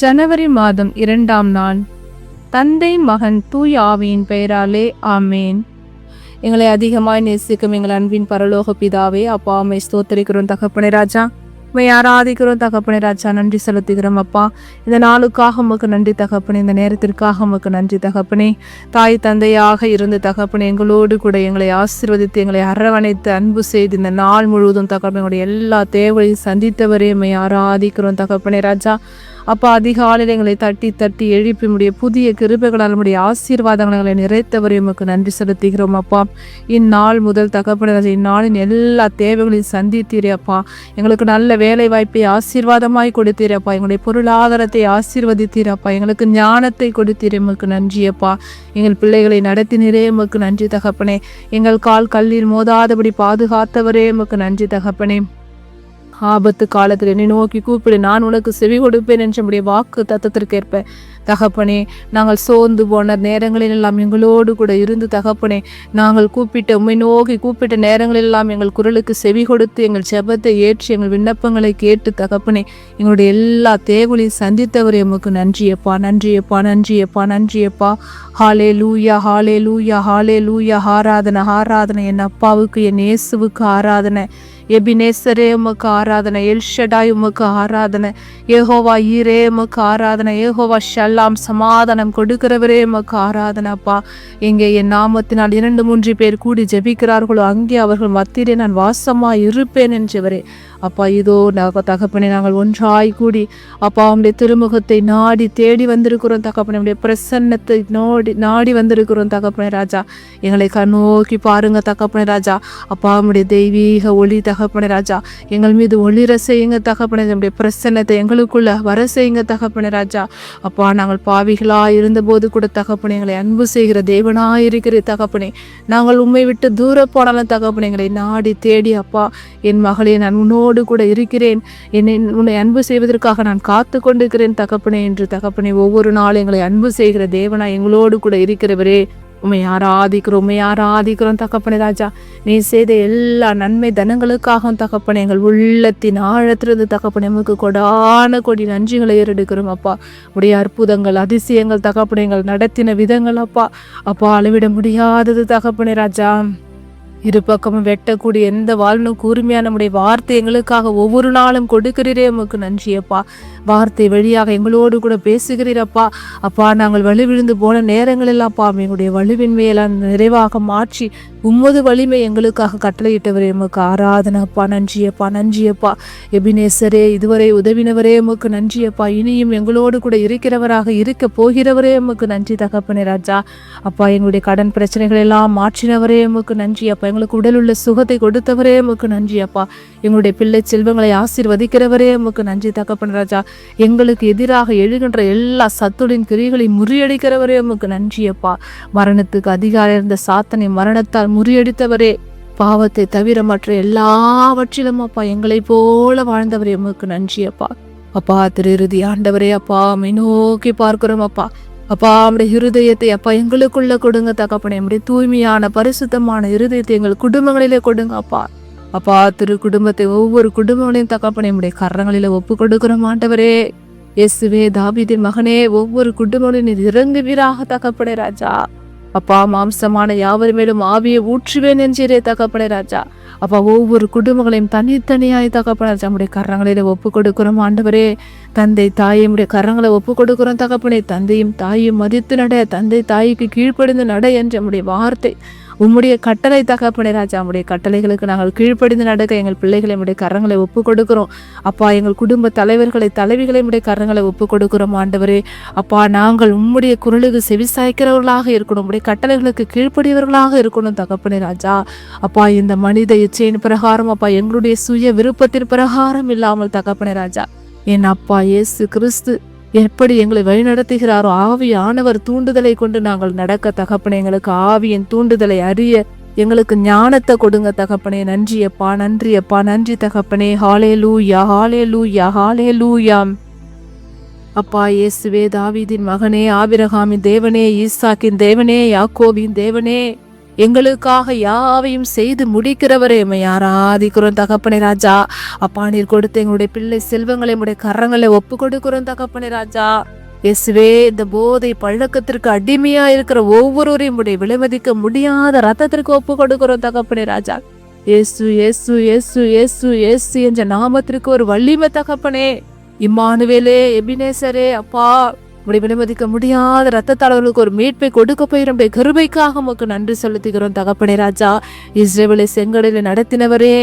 ஜனவரி மாதம் இரண்டாம் நாள். தந்தை மகன் தூய் ஆவியின் பெயராலே ஆமேன். எங்களை அதிகமாய் நேசிக்கும் எங்கள் அன்பின் பரலோக பிதாவே அப்பா அம்மை ஸ்தோத்தரிக்கிறோம் தகப்பனே ராஜா. உண்மை ஆராதிக்கிறோம் தகப்பனே ராஜா. நன்றி செலுத்துகிறோம் அப்பா. இந்த நாளுக்காக உமக்கு நன்றி தகப்பனே. இந்த நேரத்திற்காக உமக்கு நன்றி தகப்பனே. தாய் தந்தையாக இருந்து தகப்பனே எங்களோடு கூட எங்களை ஆசீர்வதித்து எங்களை அரவணைத்து அன்பு செய்து இந்த நாள் முழுவதும் தகப்பனே எல்லா தேவையும் சந்தித்தவரே உம்மை ஆராதிக்கிறோம் தகப்பனே ராஜா. அப்பா அதிகாலையில் எங்களை தட்டி தட்டி எழுப்பி முடிய புதிய கிருபைகளால் நம்முடைய ஆசீர்வாதங்களை நிறைத்தவரை உமக்கு நன்றி செலுத்துகிறோம் அப்பா. இந்நாள் முதல் தகப்பனர் இந்நாளின் எல்லா தேவைகளையும் சந்தித்தீரே அப்பா. எங்களுக்கு நல்ல வேலை வாய்ப்பை ஆசீர்வாதமாய் கொடுத்தீரப்பா எங்களுடைய பொருளாதாரத்தை ஆசீர்வதித்தீரப்பா எங்களுக்கு ஞானத்தை கொடுத்தீரே உமக்கு நன்றியப்பா எங்கள் பிள்ளைகளை நடத்தினரே உமக்கு நன்றி தகப்பனே. எங்கள் கால் கல்லில் மோதாதபடி பாதுகாத்தவரே உமக்கு நன்றி தகப்பனே. ஆபத்து காலத்தில் என்னை நோக்கி கூப்பிடு நான் உனக்கு செவி கொடுப்பேன் என்ற நம்முடைய வாக்கு தத்தத்திற்கேற்ப. தகப்பனே நாங்கள் சோர்ந்து போன நேரங்களில் எல்லாம் எங்களோடு கூட இருந்து தகப்பனே நாங்கள் கூப்பிட்ட உண்மை நோக்கி கூப்பிட்ட நேரங்களில் எல்லாம் எங்கள் குரலுக்கு செவி கொடுத்து எங்கள் செபத்தை ஏற்றி எங்கள் விண்ணப்பங்களை கேட்டு தகப்பனே எங்களுடைய எல்லா தேவைகளையும் சந்தித்தவர் உமக்கு நன்றியப்பா நன்றியப்பா நன்றியப்பா நன்றியப்பா. ஹாலே லூயா ஹாலே லூயா ஹாலே லூயா ஆராதனை ஆராதனை என் அப்பாவுக்கு என் இயேசுவுக்கு ஆராதனை. எபினேசரே உமக்கு ஆராதனை. எல்ஷடாய் உமக்கு ஆராதனை. ஏகோவா ஈரே உமக்கு ஆராதனை. ஏகோவா ஷல்லாம் சமாதானம் கொடுக்கிறவரே உமக்கு ஆராதனைப்பா எங்கே என் நாமத்தினால் இரண்டு மூன்று பேர் கூடி ஜெபிக்கிறார்களோ அங்கே அவர்கள் மத்தியிலே நான் வாசமாக இருப்பேன் என்றவரே. அப்பா இதோ நாக தகப்பனை நாங்கள் ஒன்றாய் கூடி அப்பா அவனுடைய திருமுகத்தை நாடி தேடி வந்திருக்கிறோம் தகப்பனை. உடைய பிரசன்னத்தை நோடி நாடி வந்திருக்கிறோம் தகப்பனை ராஜா. எங்களை கண்ணோக்கி பாருங்க தகப்பனை ராஜா. அப்பா அவனுடைய தெய்வீக ஒளி தகப்பனை ராஜா. எங்கள் மீது ஒளிர செய்யுங்க தகப்பனை. நம்முடைய பிரசன்னத்தை எங்களுக்குள்ள வர செய்யுங்க தகப்பனை ராஜா. அப்பா நாங்கள் பாவிகளாக இருந்தபோது கூட தகப்பனை எங்களை அன்பு செய்கிற தேவனாக இருக்கிற தகப்பனே. நாங்கள் உண்மை விட்டு தூர போனாலும் தகப்பனை எங்களை நாடி தேடி அப்பா என் மகளே நான் உன்னோடு கூட இருக்கிறேன். என்னை உன்னை அன்பு செய்வதற்காக நான் காத்து கொண்டிருக்கிறேன் தகப்பனே என்று தகப்பனே ஒவ்வொரு நாளும் எங்களை அன்பு செய்கிற தேவனா எங்களோடு கூட இருக்கிறவரே. உண்மை ஆராதிக்கிறோம் உண்மை ஆராதிக்கிறோம் தகப்பனே ராஜா. நீ செய்த எல்லா நன்மை தனங்களுக்காகவும் தகப்பனே எங்கள் உள்ளத்தின் ஆழத்திலிருந்து தகப்பனே நமக்கு கொடான கொடி நன்றிகளை ஏறெடுக்கிறோம் அப்பா. உடைய அற்புதங்கள் அதிசயங்கள் தகப்பனே எங்கள் நடத்தின விதங்கள் அப்பா. அப்பா அளவிட முடியாதது தகப்பனே ராஜா. இரு பக்கமும் வெட்டக்கூடிய எந்த வாழ்னும் கூர்மையான நம்முடைய வார்த்தை எங்களுக்காக ஒவ்வொரு நாளும் கொடுக்கிறீரே உமக்கு நன்றியப்பா. வார்த்தை வழியாக எங்களோடு கூட பேசுகிறீரப்பா அப்பா. நாங்கள் வலுவிழுந்து போன நேரங்களெல்லாம்ப்பா எங்களுடைய வலுவின்மையெல்லாம் நிறைவாக மாற்றி உம்மது வலிமை எங்களுக்காக கட்டளையிட்டவரே எமக்கு ஆராதனப்பா நன்றியப்பா நன்றியப்பா எபினேசரே இதுவரை உதவினவரே எமக்கு நன்றியப்பா இனியும் எங்களோடு கூட இருக்கிறவராக இருக்க போகிறவரே எமக்கு நன்றி தகப்பனே ராஜா. அப்பா எங்களுடைய கடன் பிரச்சனைகள் எல்லாம் மாற்றினவரே எமக்கு நன்றி அப்பா. எங்களுக்கு உடல் உள்ள சுகத்தை கொடுத்தவரே எமக்கு நன்றி அப்பா. எங்களுடைய பிள்ளை செல்வங்களை ஆசீர்வதிக்கிறவரே எமக்கு நன்றி தகப்பன் ராஜா. எங்களுக்கு எதிராக எழுகின்ற எல்லா சத்துடின் கிரிகளையும் முறியடிக்கிறவரே உமக்கு நன்றி அப்பா மரணத்துக்கு அதிகாரம் இருந்த சாத்தனை மரணத்தால் முறியடித்தவரே. பாவத்தை தவிர மற்ற எல்லாவற்றிலும் அப்பா எங்களைப் போல வாழ்ந்தவரே உமக்கு நன்றி அப்பா அப்பா திரு இறுதி ஆண்டவரே அப்பா அம்மை நோக்கி பார்க்கிறோம் அப்பா. அப்பா நம்முடைய இருதயத்தை அப்பா எங்களுக்குள்ள கொடுங்க தகப்பனே. நம்முடைய தூய்மையான பரிசுத்தமான இருதயத்தை எங்கள் குடும்பங்களிலே கொடுங்க அப்பா. அப்பா திரு குடும்பத்தை ஒவ்வொரு குடும்பங்களையும் தகப்பனை நம்முடைய கரங்களில் ஒப்பு கொடுக்கிற மாட்டவரே இயேசுவே தாவீதின் மகனே ஒவ்வொரு குடும்பங்களையும் நீர் இறங்குவீராக தகப்படை ராஜா. அப்பா மாம்சமான யாவர் மேலும் ஆவியை ஊற்றுவேன் என்றே தகப்படை ராஜா. அப்பா ஒவ்வொரு குடும்பங்களையும் தனித்தனியாய் தகப்பன ராஜா நம்முடைய கரங்களில் ஒப்பு கொடுக்கிறோம் ஆண்டவரே. தந்தை தாயுடைய கரங்களை ஒப்பு கொடுக்கிறோம் தகப்பனே. தந்தையும் தாயும் மதித்து நட தந்தை தாய்க்கு கீழ்ப்படிந்து நட என்ற நம்முடைய வார்த்தை உம்முடைய கட்டளை தகப்பனே ராஜா உம்முடைய கட்டளைகளுக்கு நாங்கள் கீழ்ப்படிந்து நடக்க எங்கள் பிள்ளைகளை உடைய கரங்களை ஒப்பு கொடுக்கிறோம் அப்பா எங்கள் குடும்ப தலைவர்களை தலைவிகளை உடைய கரங்களை ஒப்பு கொடுக்கிறோம் ஆண்டவரே அப்பா நாங்கள் உம்முடைய குரலுக்கு செவிசாய்க்கிறவர்களாக இருக்கணும். உம்முடைய கட்டளைகளுக்கு கீழ்ப்படியவர்களாக இருக்கணும் தகப்பனே ராஜா. அப்பா இந்த மனித இச்சையின் பிரகாரம் அப்பா எங்களுடைய சுய விருப்பத்தின் பிரகாரம் இல்லாமல் தகப்பனே ராஜா. என் அப்பா இயேசு கிறிஸ்து எப்படி எங்களை வழிநடத்துகிறாரோ ஆனவர் தூண்டுதலை கொண்டு நாங்கள் நடக்க தகப்பனே எங்களுக்கு ஆவியின் தூண்டுதலை அறிய எங்களுக்கு ஞானத்தை கொடுங்க தகப்பனே. நன்றி அப்பா நன்றி அப்பா நன்றி தகப்பனே. ஹாலே லூயா ஹாலே லூயா ஹாலே லூயாம் அப்பா இயேசுவே தாவீதின் மகனே ஆபிரகாமின் தேவனே ஈசாக்கின் தேவனே யாக்கோவின் தேவனே. எங்களுக்காக யாவையும் செய்து முடிக்கிறவரே எம்மை ஆராதிக்கிறோம் தகப்பனே ராஜா. அப்பா நீர் கொடுத்த எங்களுடைய பிள்ளை செல்வங்களை உடைய கரங்களை ஒப்பு கொடுக்கிறோம் தகப்பனே ராஜா. இயேசுவே இந்த போதை பழக்கத்திற்கு அடிமையா இருக்கிற ஒவ்வொருவரையும் உடைய விலைமதிக்க முடியாத ரத்தத்திற்கு ஒப்பு கொடுக்கிறோம் தகப்பனே ராஜா. இயேசு இயேசு இயேசு இயேசு இயேசு என்ற நாமத்திற்கு ஒரு வள்ளிமை தகப்பனே. இம்மானுவேலே எபினேசரே அப்பா. உடைய விலைமதிக்க முடியாத ரத்தத்தாளர்களுக்கு ஒரு மீட்பை கொடுக்க போய் நம்முடைய கருபைக்காக உமக்கு நன்றி செலுத்துகிறோம் தகப்பனே ராஜா. இஸ்ரேவலை செங்கடலில் நடத்தினவரே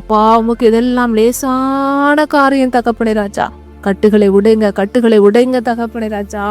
அப்பா உமக்கு இதெல்லாம் லேசான காரியம் தகப்பனே ராஜா. கட்டுகளை உடைங்க கட்டுகளை உடைங்க தகப்பனே ராஜா.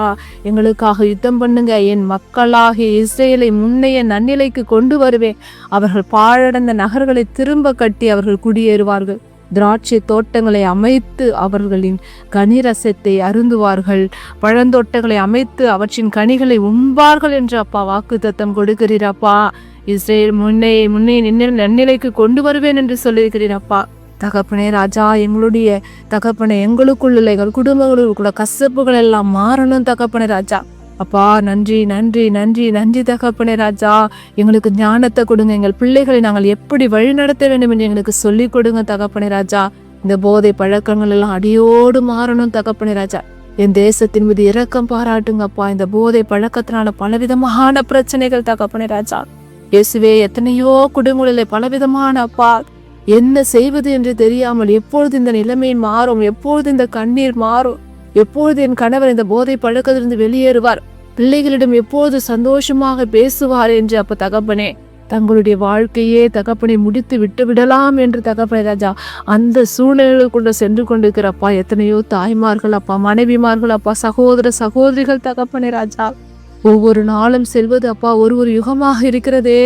எங்களுக்காக யுத்தம் பண்ணுங்க. என் மக்களாகிய இஸ்ரேலை முன்னைய நன்னிலைக்கு கொண்டு வருவேன். அவர்கள் பாழடைந்த நகர்களை திரும்ப கட்டி அவர்கள் குடியேறுவார்கள். திராட்சை தோட்டங்களை அமைத்து அவர்களின் கனிரசத்தை அருந்துவார்கள். பழந்தோட்டங்களை அமைத்து அவற்றின் கனிகளை உண்பார்கள் என்று அப்பா வாக்கு தத்தம் கொடுக்கிறீரப்பா இஸ்ரேல் முன்னே முன்னே நின்று நன்னிலைக்கு கொண்டு வருவேன் என்று சொல்லியிருக்கிறீரப்பா தகப்பனே ராஜா எங்களுடைய தகப்பனை எங்களுக்குள்ள எங்கள் குடும்பங்களுக்குள்ள கசப்புகள் எல்லாம் மாறணும் தகப்பனே ராஜா. அப்பா நன்றி நன்றி நன்றி நன்றி தகப்பனே ராஜா. எங்களுக்கு ஞானத்தை கொடுங்க. எங்கள் பிள்ளைகளை நாங்கள் எப்படி வழிநடத்த வேண்டும் என்று எங்களுக்கு சொல்லிக் கொடுங்க தகப்பனே ராஜா. இந்த போதை பழக்கங்கள் எல்லாம் அடியோடு மாறணும் தகப்பனே ராஜா. என் தேசத்தின் மீது இரக்கம் பாராட்டுங்கப்பா இந்த போதை பழக்கத்தினால பலவிதமான பிரச்சனைகள் தகப்பனே ராஜா. இயேசுவே எத்தனையோ குடும்பங்களிலே பலவிதமான அப்பா. என்ன செய்வது என்று தெரியாமல் எப்பொழுது இந்த நிலைமை மாறும்? எப்பொழுது இந்த கண்ணீர் மாறும்? எப்பொழுது என் கணவர் இந்த போதை பழக்கத்திலிருந்து வெளியேறுவார்? பிள்ளைகளிடம் எப்போது சந்தோஷமாக பேசுவார் என்று அப்ப தகப்பனே? தங்களுடைய வாழ்க்கையே தகப்பனை முடித்து விட்டு விடலாம் என்று தகப்பனை ராஜா அந்த சூழ்நிலைகளுக்குள்ள சென்று கொண்டிருக்கிற அப்பா எத்தனையோ தாய்மார்கள் அப்பா மனைவிமார்கள் அப்பா சகோதர சகோதரிகள் தகப்பனை ராஜா. ஒவ்வொரு நாளும் செல்வது அப்பா ஒரு ஒரு யுகமாக இருக்கிறதே.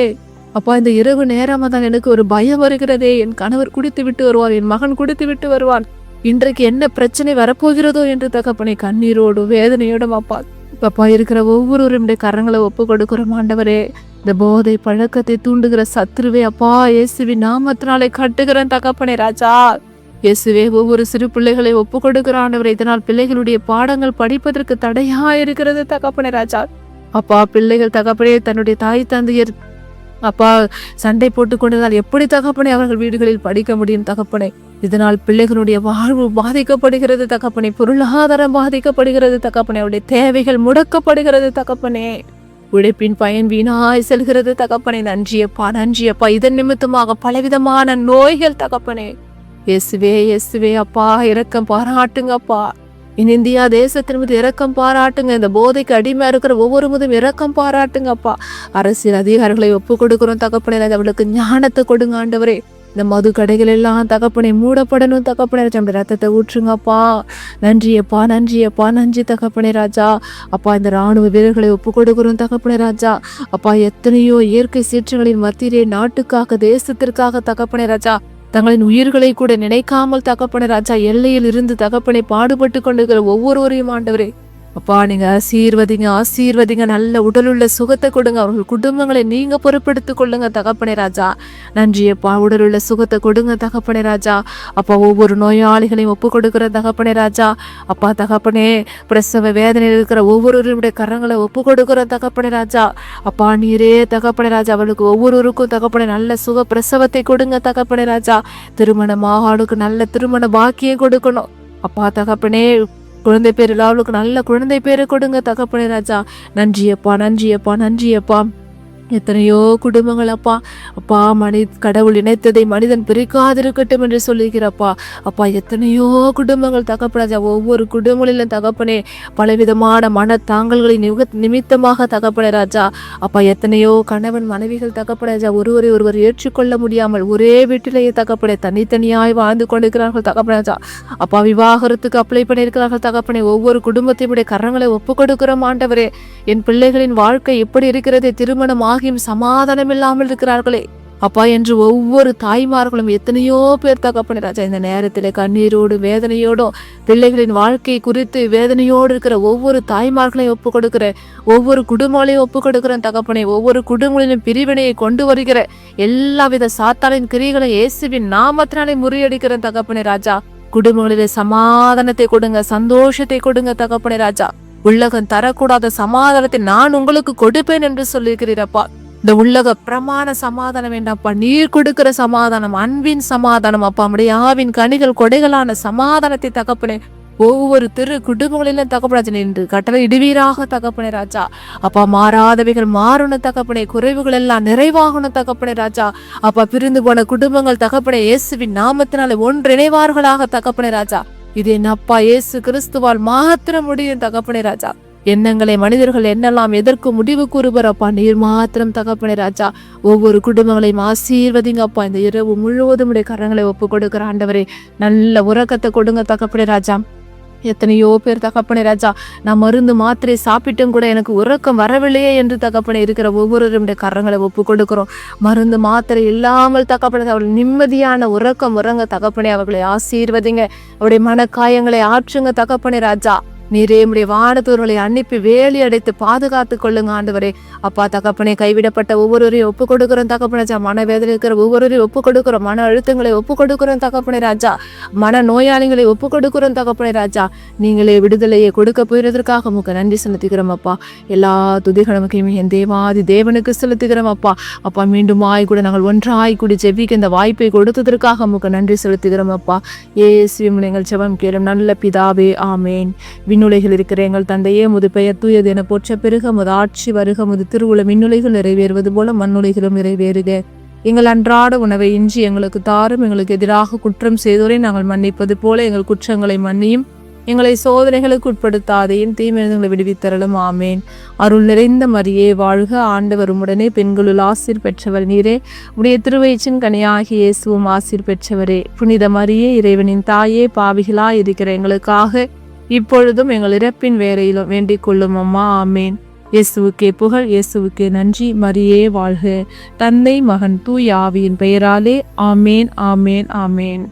அப்பா இந்த இரவு நேரமாக தான் எனக்கு ஒரு பயம் வருகிறதே. என் கணவர் குடித்து விட்டு வருவார் என் மகன் குடித்து விட்டு வருவான் இன்றைக்கு என்ன பிரச்சனை வரப்போகிறதோ என்று தகப்பனை கண்ணீரோடும் வேதனையோடும் அப்பா அப்பா இருக்கிற ஒவ்வொருவருடைய கரங்களை ஒப்பு கொடுக்குற மாண்டவரே இந்த போதை பழக்கத்தை தூண்டுகிற சத்துருவே அப்பா இயேசுவி நாமத்தினாலே கட்டுகிறேன் தகப்பனே ராஜா. இயேசுவே ஒவ்வொரு சிறு பிள்ளைகளை ஒப்பு கொடுக்கிற இதனால் பிள்ளைகளுடைய பாடங்கள் படிப்பதற்கு தடையா இருக்கிறது தகப்பனே ராஜா. அப்பா பிள்ளைகள் தகப்பனே தன்னுடைய தாய் தந்தையர் அப்பா சண்டை போட்டு கொண்டதால் எப்படி தகப்பனை அவர்கள் வீடுகளில் படிக்க முடியும் தகப்பனை? இதனால் பிள்ளைகளுடைய வாழ்வு பாதிக்கப்படுகிறது தகப்பனை பொருளாதாரம் பாதிக்கப்படுகிறது தகப்பனை அவருடைய தேவைகள் முடக்கப்படுகிறது தகப்பனே. உழைப்பின் பயன் வீணாய் செல்கிறது தகப்பனை. நன்றியப்பா நன்றியப்பா. இதன் நிமித்தமாக பலவிதமான நோய்கள் தகப்பனே. எஸ்வே எஸ்வே அப்பா இரக்கம் பாராட்டுங்கப்பா. இன் இந்தியா தேசத்தின் மீது இரக்கம் பாராட்டுங்க. இந்த போதைக்கு அடிமை இருக்கிற ஒவ்வொரு மீதும் இரக்கம் பாராட்டுங்கப்பா. அரசியல் அதிகாரிகளை ஒப்பு கொடுக்கிறோம் தகப்பனே அவளுக்கு ஞானத்தை கொடுங்க ஆண்டவரே. இந்த மது கடைகள் எல்லாம் தகப்பனை மூடப்படணும் தகப்பனை ராஜா நம்முடைய ரத்தத்தை ஊற்றுங்கப்பா. நன்றியப்பா நன்றியப்பா நன்றி தகப்பனை ராஜா. அப்பா இந்த ராணுவ வீரர்களை ஒப்பு கொடுக்கிறோம் தகப்பனை ராஜா. அப்பா எத்தனையோ இயற்கை சீற்றங்களின் மத்தியிலே நாட்டுக்காக தேசத்திற்காக தகப்பனை ராஜா. தங்களின் உயிர்களை கூட நினைக்காமல் தகப்பன ராஜா எல்லையில் இருந்து தகப்பனை பாடுபட்டு கொண்டிருக்கிற ஒவ்வொருவரையும் ஆண்டவரே. அப்பா நீங்க ஆசீர்வதிங்க ஆசீர்வதிங்க. நல்ல உடலுள்ள சுகத்தை கொடுங்க. அவர்கள் குடும்பங்களை நீங்க பொறுப்படுத்திக் கொள்ளுங்க தகப்பனே ராஜா. நன்றி அப்பா. உடலுள்ள சுகத்தை கொடுங்க தகப்பனே ராஜா. அப்பா ஒவ்வொரு நோயாளிகளையும் ஒப்பு கொடுக்கிற தகப்பனே ராஜா. அப்பா தகப்பனே பிரசவ வேதனையில் இருக்கிற ஒவ்வொருவருடைய கரங்களை ஒப்பு கொடுக்கிற தகப்பனே ராஜா. அப்பா நீரே தகப்பனே ராஜா. அவளுக்கு ஒவ்வொருவருக்கும் தகப்பனே நல்ல சுக பிரசவத்தை கொடுங்க தகப்பனே ராஜா. திருமண மாகாடுக்கு நல்ல திருமண பாக்கியம் கொடுக்கணும். அப்பா தகப்பனே குழந்தை பேர் அவளுக்கு நல்ல குழந்தை பேரை கொடுங்க தகப்பனே ராஜா. நன்றியப்பா நன்றியப்பா நன்றியப்பா. எத்தனையோ குடும்பங்கள் அப்பா அப்பா மனி கடவுள் இணைத்ததை மனிதன் பிரிக்காதிருக்கட்டும் என்று சொல்லுகிறப்பா அப்பா. எத்தனையோ குடும்பங்கள் தகப்பனாஜா ஒவ்வொரு குடும்பங்களிலும் தகப்பனே பலவிதமான மன தாங்கல்களை நிக நிமித்தமாக தகப்பனே ராஜா. அப்பா எத்தனையோ கணவன் மனைவிகள் தகப்பனாஜா ஒருவரை ஒருவர் ஏற்றுக்கொள்ள முடியாமல் ஒரே வீட்டிலேயே தகப்பனே தனித்தனியாய் வாழ்ந்து கொண்டிருக்கிறார்கள் தகப்பனாஜா அப்பா விவாகரத்துக்கு அப்ளை பண்ணியிருக்கிறார்கள் தகப்பனே. ஒவ்வொரு குடும்பத்தையும் கரங்களை ஒப்பு கொடுக்கிறோம் ஆண்டவரே. என் பிள்ளைகளின் வாழ்க்கை எப்படி இருக்கிறது? திருமணம் ஆகியும் சமாதானம் இல்லாமல் இருக்கிறார்களே. அப்பா என்று ஒவ்வொரு தாய்மார்களும் எத்தனையோ பேர் தகப்பன ராஜா. இந்த நேரத்தில் கண்ணீரோடு வேதனையோடும் பிள்ளைகளின் வாழ்க்கை குறித்து வேதனையோடு இருக்கிற ஒவ்வொரு தாய்மார்களையும் ஒப்பு கொடுக்கிற ஒவ்வொரு குடும்பங்களையும் ஒப்பு கொடுக்கிற தகப்பனை ஒவ்வொரு குடும்பங்களிலும் பிரிவினையை கொண்டு வருகிற எல்லாவித சாத்தானின் கிரிகளை இயேசுவின் நாமத்தினாலே முறியடிக்கிற தகப்பனை ராஜா. குடும்பங்களிலே சமாதானத்தை கொடுங்க சந்தோஷத்தை கொடுங்க தகப்பனை ராஜா. உலகம் தரக்கூடாத சமாதானத்தை நான் உங்களுக்கு கொடுப்பேன் என்று சொல்லியிருக்கிறீரப்பா இந்த உலக பிரமாண சமாதானம் வேண்டாம்ப்பா நீர் கொடுக்கிற சமாதானம் அன்பின் சமாதானம் அப்பா. நம்முடைய ஆவின் கனிகள் கொடைகளான சமாதானத்தை தகப்பனே. ஒவ்வொரு திரு குடும்பங்களிலும் தகப்பனாச்சு நின்று கட்டளை இடுவீராக தகப்பனே ராஜா. அப்பா மாறாதவைகள் மாறணும் தகப்பனே. குறைவுகள் எல்லாம் நிறைவாகணும் தகப்பனே ராஜா. அப்பா பிரிந்து போன குடும்பங்கள் தகப்பனே இயேசுவின் நாமத்தினால ஒன்றிணைவார்களாக தகப்பனே ராஜா. இது என் அப்பா இயேசு கிறிஸ்துவால் மாத்திரம் முடியும் தகப்பனே ராஜா. எண்ணங்களை மனிதர்கள் என்னெல்லாம் எதற்கு முடிவு கூறுபரப்பா நீர் மாத்திரம் தகப்பனே ராஜா. ஒவ்வொரு குடும்பங்களையும் ஆசீர்வதிங்கப்பா இந்த இரவு முழுவதும் உடைய கரங்களை ஒப்பு கொடுக்கிற ஆண்டவரே நல்ல உறக்கத்தை கொடுங்க தகப்பனே ராஜா. எத்தனையோ பேர் தகப்பனே ராஜா நான் மருந்து மாத்திரை சாப்பிட்டும் கூட எனக்கு உறக்கம் வரவில்லையே என்று தகப்பனை இருக்கிற ஒவ்வொருவருடைய கரங்களை ஒப்பு கொடுக்கிறோம். மருந்து மாத்திரை இல்லாமல் தகப்பனை அவள் நிம்மதியான உறக்கம் உறங்க தகப்பனே அவர்களை ஆசீர்வதிங்க. அவருடைய மனக்காயங்களை ஆற்றுங்க தகப்பனே ராஜா. நீரே உடைய வானத்தூர்களை அனுப்பி வேலி அடைத்து பாதுகாத்து கொள்ளுங்க ஆண்டவரே. அப்பா தகப்பனே கைவிடப்பட்ட ஒவ்வொருவரையும் ஒப்பு கொடுக்குறோம் தகப்பன ராஜா. மனவேதனை இருக்கிற ஒவ்வொருவரையும் ஒப்பு கொடுக்குறோம் மன அழுத்தங்களை ஒப்பு கொடுக்குறோம் தகப்பனே ராஜா. மன நோயாளிகளை ஒப்பு கொடுக்குறோம் தகப்பனே ராஜா. நீங்களே விடுதலையை கொடுக்க போயிருந்ததற்காக முக்க நன்றி செலுத்துகிறோம் அப்பா. எல்லா துதிகளுக்கும் என் தேவாதி தேவனுக்கு செலுத்துகிறோம் அப்பா. அப்பா மீண்டும் ஆய் கூட நாங்கள் ஒன்றாய் கூடி ஜெபிக்க இந்த வாய்ப்பை கொடுத்ததற்காக முக்க நன்றி செலுத்துகிறோம் அப்பா. ஏசுவிம் எங்கள் செவம் கேளும் நல்ல பிதாவே ஆமேன். விண்ணுலைகள் இருக்கிற எங்கள் தந்தையே முது பெயர் தூயது என போற்ற பெருக முது ஆட்சி வருக முது திருவுள மின்னுலைகள் நிறைவேறுவது போல மண்ணுலைகளும் நிறைவேறுக. எங்கள் அன்றாட உணவை இன்றி எங்களுக்கு தாரும் எங்களுக்கு எதிராக குற்றம் செய்தோரை நாங்கள் மன்னிப்பது போல எங்கள் குற்றங்களை மன்னியும். எங்களை சோதனைகளுக்கு உட்படுத்தாதையும் தீமைகளை விடுவித்தரலும் ஆமேன். அருள் நிறைந்த மரியே வாழ்க ஆண்டவர் உடனே பெண்களுள் ஆசிர் பெற்றவர் நீரே. உடைய திருவயிற்றின் கனியாகி இயேசுவும் ஆசிர் பெற்றவரே. புனித மரியே இறைவனின் தாயே பாவிகளாய் இருக்கிற எங்களுக்காக இப்பொழுதும் எங்கள் இறப்பின் வேறையிலும் வேண்டிக் கொள்ளும் அம்மா ஆமேன். இயேசுவுக்கே புகழ் இயேசுவுக்கே நன்றி. மரியே வாழ்க. தந்தை மகன் தூய் ஆவியின் பெயராலே ஆமேன் ஆமேன் ஆமேன்.